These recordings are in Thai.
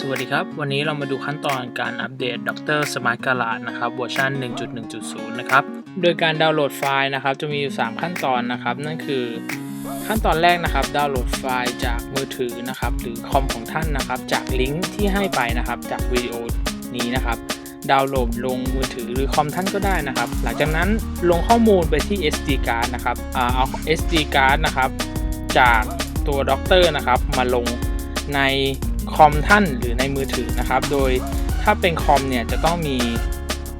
สวัสดีครับ วันนี้เรามาดูขั้นตอนการอัปเดต Dr. Smart g a l a นะครับเวอร์ชัน1.1.0 นะครับ โดยการดาวน์โหลดไฟล์นะครับ จะมีอยู่ 3 ขั้นตอนนะครับ นั่นคือขั้นตอนแรกนะครับ ดาวน์โหลดไฟล์จากมือถือนะครับ หรือคอมของท่านนะครับ จากลิงก์ที่ให้ไปนะครับ จากวิดีโอนี้นะครับ ดาวน์โหลดลงมือถือหรือคอมท่านก็ได้นะครับ หลังจากนั้นลงข้อมูลไปที่ SD card นะครับเอา SD card นะครับ จากตัวด็อกเตอร์นะครับ มาลงใน คอมท่านหรือในมือถือนะครับ โดยถ้าเป็นคอมเนี่ยจะต้องมี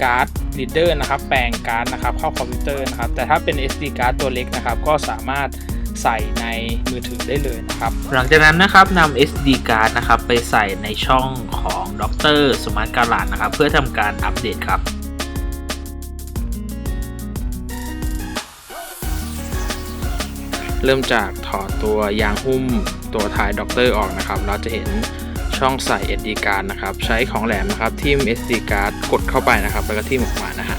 การ์ดรีดเดอร์นะครับ แปลงการ์ดนะครับเข้าคอมพิวเตอร์นะครับ แต่ถ้าเป็น SD การ์ดตัวเล็กนะครับ ก็สามารถใส่ในมือถือได้เลยนะครับ หลังจากนั้นนะครับนำ SD card นะครับ ไปใส่ในช่องของดรสมาร์ทการ์ดนะครับ เพื่อทำการอัปเดตครับ เริ่มจากถอดตัวยางหุ้มตัวท้ายด็อกเตอร์ออกนะครับ เราจะเห็นช่องใส่ SD card นะครับ ใช้ของแหลมนะครับทิ่ม SD card กดเข้าไปนะครับ แล้วก็ทิ่มออกมานะฮะ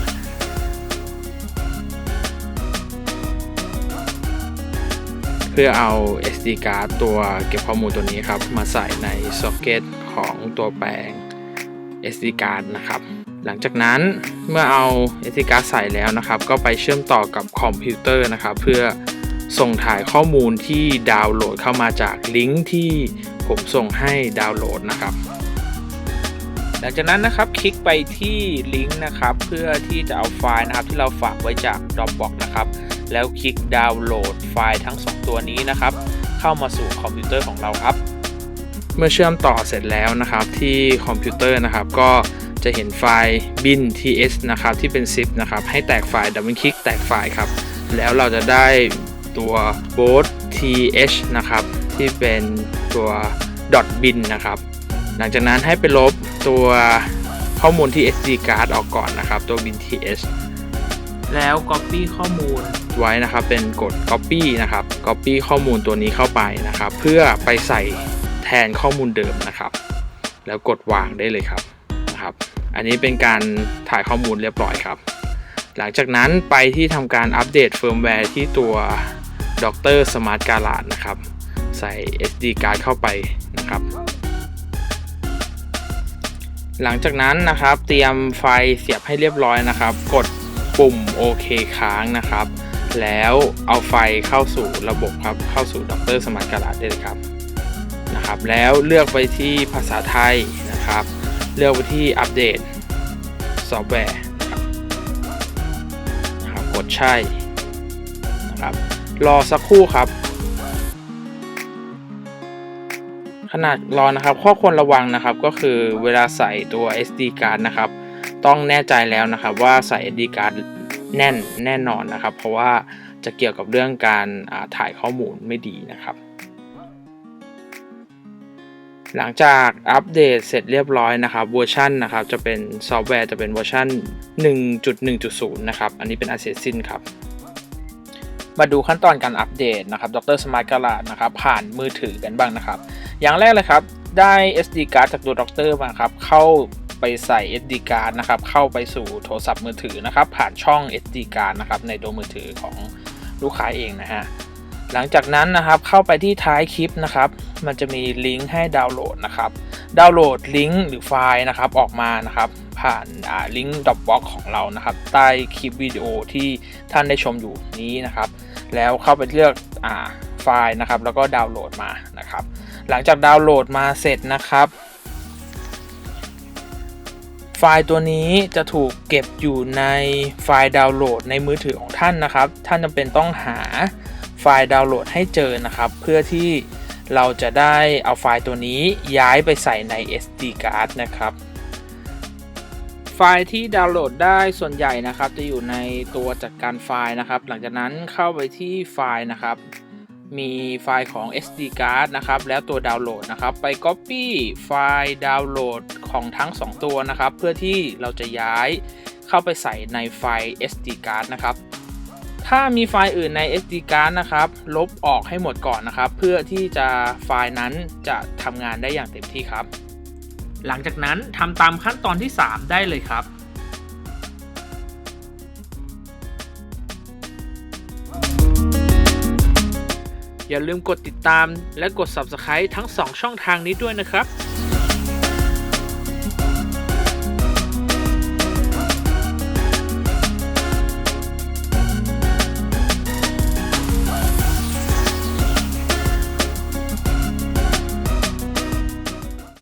เพื่อเอา SD card ตัวเก็บข้อมูลตัวนี้ครับ มาใส่ในซ็อกเก็ตของตัวแปลง SD card นะครับ หลังจากนั้นเมื่อเอา SD card ใส่แล้วนะครับ ก็ไปเชื่อมต่อกับคอมพิวเตอร์นะครับ เพื่อ ส่งถ่ายข้อมูลที่ดาวน์โหลดเข้ามาจากลิงก์ที่ผมส่งให้ดาวน์โหลดนะครับ หลังจากนั้นนะครับคลิกไปที่ลิงก์นะครับ เพื่อที่จะเอาไฟล์นะครับที่เราฝากไว้จาก Dropbox นะครับ แล้วคลิกดาวน์โหลดไฟล์ทั้ง 2 ตัวนี้นะครับ เข้ามาสู่คอมพิวเตอร์ของเราครับ เมื่อเชื่อมต่อเสร็จแล้วนะครับที่คอมพิวเตอร์นะครับ ก็จะเห็นไฟล์ bin ts นะครับที่เป็น zip นะครับให้แตกไฟล์ดับเบิลคลิกแตกไฟล์ครับแล้วเราจะได้ ตัว both th นะครับ ที่เป็นตัว dot bin นะครับ หลังจากนั้นให้ไปลบตัวข้อมูลที่ SD card ออกก่อนนะครับ ตัว bin th แล้ว copy ข้อมูลไว้นะครับ เป็นกด copy นะครับ copy ข้อมูลตัวนี้เข้าไปนะครับ เพื่อไปใส่แทนข้อมูลเดิมนะครับ แล้วกดวางได้เลยครับนะครับ อันนี้เป็นการถ่ายข้อมูลเรียบร้อยครับ หลังจากนั้นไปที่ทำการอัปเดตเฟิร์มแวร์ที่ตัว Dr. Smart g a l a นะครับ ใส่ SD card เข้าไปนะครับ หลังจากนั้นนะครับ เตรียมไฟเสียบให้เรียบร้อยนะครับ กดปุ่มโอเคค้างนะครับ แล้วเอาไฟเข้าสู่ระบบครับ เข้าสู่ Dr. Smart g a l a ได้เลยครับนะครับ แล้วเลือกไปที่ภาษาไทยนะครับ เลือกไปที่อัปเดตซอฟต์แวร์นะครับกดใช่นะครับ รอสักครู่ครับ ขนาดรอนะครับ ข้อควรระวังนะครับก็คือเวลาใส่ตัว SD card นะครับ ต้องแน่ใจแล้วนะครับว่าใส่ SD card แน่นแน่นอนนะครับ เพราะว่าจะเกี่ยวกับเรื่องการถ่ายข้อมูลไม่ดีนะครับ หลังจากอัปเดตเสร็จเรียบร้อยนะครับเวอร์ชันนะครับจะเป็นซอฟต์แวร์จะเป็นเวอร์ชัน1.1.0 นะครับ อันนี้เป็นอาเซซินครับ มาดูขั้นตอนการอัปเดตนะครับดรสมาร์ทการาดนะครับผ่านมือถือกันบ้างนะครับ อย่างแรกเลยครับ ได้ SD card จากตัวดรมาครับเข้าไปใส่ SD card นะครับเข้าไปสู่โทรศัพท์มือถือนะครับผ่านช่อง SD card นะครับในตัวมือถือของลูกค้าเองนะฮะ หลังจากนั้นนะครับเข้าไปที่ท้ายคลิปนะครับ มันจะมีลิงก์ให้ดาวน์โหลดนะครับ ดาวน์โหลดลิงก์หรือไฟล์นะครับออกมานะครับ ผ่านลิงก์ Dropbox ของเรานะครับ ใต้คลิปวิดีโอที่ท่านได้ชมอยู่นี้นะครับ แล้วเข้าไปเลือกอไฟล์นะครับ แล้วก็ดาวน์โหลดมานะครับ หลังจากดาวน์โหลดมาเสร็จนะครับไฟล์ตัวนี้จะถูกเก็บอยู่ในไฟล์ดาวน์โหลดในมือถือของท่านนะครับ ท่านจำเป็นต้องหา ไฟล์ดาวน์โหลดให้เจอนะครับ เพื่อที่เราจะได้เอาไฟล์ตัวนี้ย้ายไปใส่ใน SD card นะครับ ไฟล์ที่ดาวน์โหลดได้ส่วนใหญ่นะครับ จะอยู่ในตัวจัดการไฟล์นะครับ หลังจากนั้นเข้าไปที่ไฟล์นะครับ มีไฟล์ของ SD card นะครับ แล้วตัวดาวน์โหลดนะครับ ไป Copy ไฟล์ดาวน์โหลดของทั้ง 2 ตัวนะครับ เพื่อที่เราจะย้ายเข้าไปใส่ในไฟล์ SD card นะครับ ถ้ามีไฟล์อื่นใน SD card นะครับ ลบออกให้หมดก่อนนะครับ เพื่อที่จะไฟล์นั้นจะทำงานได้อย่างเต็มที่ครับ หลังจากนั้นทำตามขั้นตอนที่ 3 ได้เลยครับอย่าลืมกดติดตามและกด Subscribe ทั้ง 2 ช่องทางนี้ด้วยนะครับ